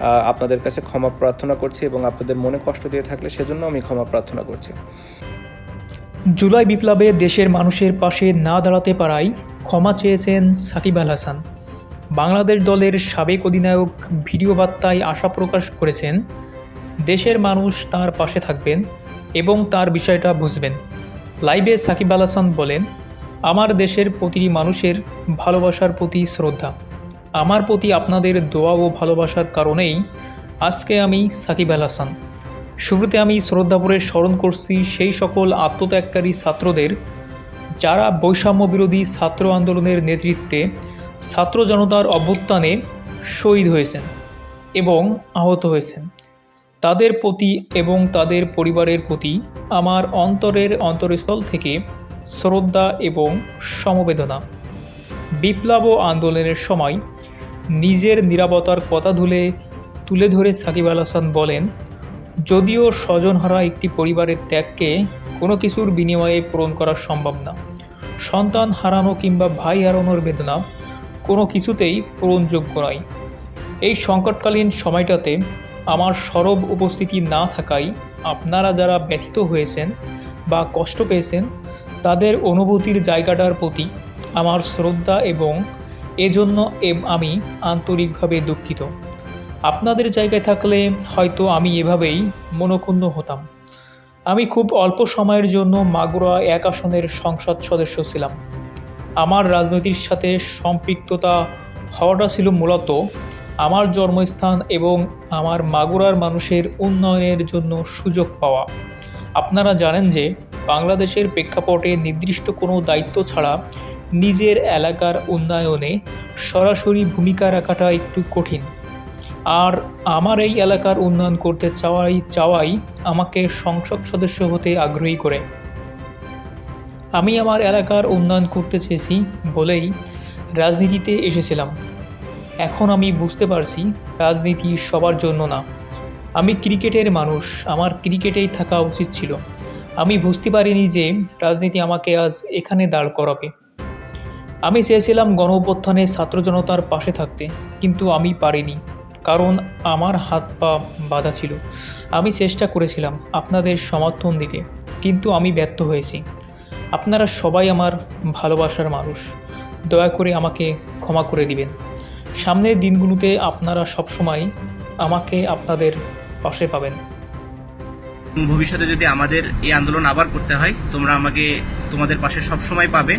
আপনাদের কাছে ক্ষমা প্রার্থনা করছি এবং আপনাদের মনে কষ্ট দিয়ে থাকলে সেজন্য আমি ক্ষমা প্রার্থনা করছি। জুলাই বিপ্লবে দেশের মানুষের পাশে না দাঁড়াতে পারায় ক্ষমা চেয়েছেন সাকিব আল হাসান। বাংলাদেশ দলের সাবেক অধিনায়ক ভিডিও বার্তায় আশা প্রকাশ করেছেন, দেশের মানুষ তার পাশে থাকবেন এবং তার বিষয়টা বুঝবেন। লাইভে সাকিব আল হাসান বলেন, আমার দেশের প্রতিটি মানুষের ভালোবাসার প্রতি শ্রদ্ধা। আমার প্রতি আপনাদের দোয়া ও ভালোবাসার কারণেই আজকে আমি সাকিব আল হাসান। শুরুতে আমি শ্রদ্ধাপুরে স্মরণ করছি সেই সকল আত্মত্যাগকারী ছাত্রদের যারা বৈষম্য বিরোধী ছাত্র আন্দোলনের নেতৃত্বে ছাত্র জনতার অভ্যুত্থানে শহীদ হয়েছেন এবং আহত হয়েছেন। তাদের প্রতি এবং তাদের পরিবারের প্রতি আমার অন্তরের অন্তরস্থল থেকে শ্রদ্ধা এবং সমবেদনা। বিপ্লব আন্দোলনের সময় নিজের নিরাপত্তার কথা তুলে তুলে ধরে সাকিব আল হাসান বলেন, যদিও স্বজনহারা একটি পরিবারের ত্যাগকে কোনো কিছুর বিনিময়ে পূরণ করা সম্ভব না। সন্তান হারানো কিংবা ভাই হারানোর বেদনা কোনো কিছুতেই পূরণযোগ্য নয়। এই সংকটকালীন সময়টাতে আমার সরব উপস্থিতি না থাকায় আপনারা যারা ব্যথিত হয়েছেন বা কষ্ট পেয়েছেন, তাদের অনুভূতির জায়গাটার প্রতি আমার শ্রদ্ধা এবং এজন্য আমি আন্তরিকভাবে দুঃখিত। আপনাদের জায়গায় থাকলে হয়তো আমি এভাবেই মনক্ষুণ্ণ হতাম। আমি খুব অল্প সময়ের জন্য মাগুরা এক আসনের সংসদ সদস্য ছিলাম। আমার রাজনীতির সাথে সম্পৃক্ততা হওয়াটা ছিল মূলত আমার জন্মস্থান এবং আমার মাগুরার মানুষের উন্নয়নের জন্য সুযোগ পাওয়া। আপনারা জানেন যে বাংলাদেশের প্রেক্ষাপটে নির্দিষ্ট কোনো দায়িত্ব ছাড়া নিজের এলাকার উন্নয়নে সরাসরি ভূমিকা রাখাটা একটু কঠিন। আর আমার এই এলাকার উন্নয়ন করতে চাওয়াই চাওয়াই আমাকে সংসদ সদস্য হতে আগ্রহী করে। আমি আমার এলাকার উন্নয়ন করতে চেয়েছি বলেই রাজনীতিতে এসেছিলাম। এখন আমি বুঝতে পারছি রাজনীতি সবার জন্য না। আমি ক্রিকেটের মানুষ, আমার ক্রিকেটেই থাকা উচিত ছিল। আমি বুঝতে পারিনি যে রাজনীতি আমাকে আজ এখানে দাঁড় করাবে। আমি চেয়েছিলাম গণ ছাত্র জনতার পাশে থাকতে, কিন্তু আমি পারিনি, কারণ আমার হাত পা বাধা ছিল। আমি চেষ্টা করেছিলাম আপনাদের সমর্থন দিতে, কিন্তু আমি ব্যর্থ হয়েছি। আপনারা সবাই আমার ভালোবাসার মানুষ। দয়া করে আমাকে ক্ষমা করে দিবেন। সামনের দিনগুলোতে আপনারা সবসময় আমাকে আপনাদের পাশে পাবেন। ভবিষ্যতে যদি আমাদের এই আন্দোলন আবার করতে হয়, তোমরা আমাকে তোমাদের পাশে সব সময় পাবে।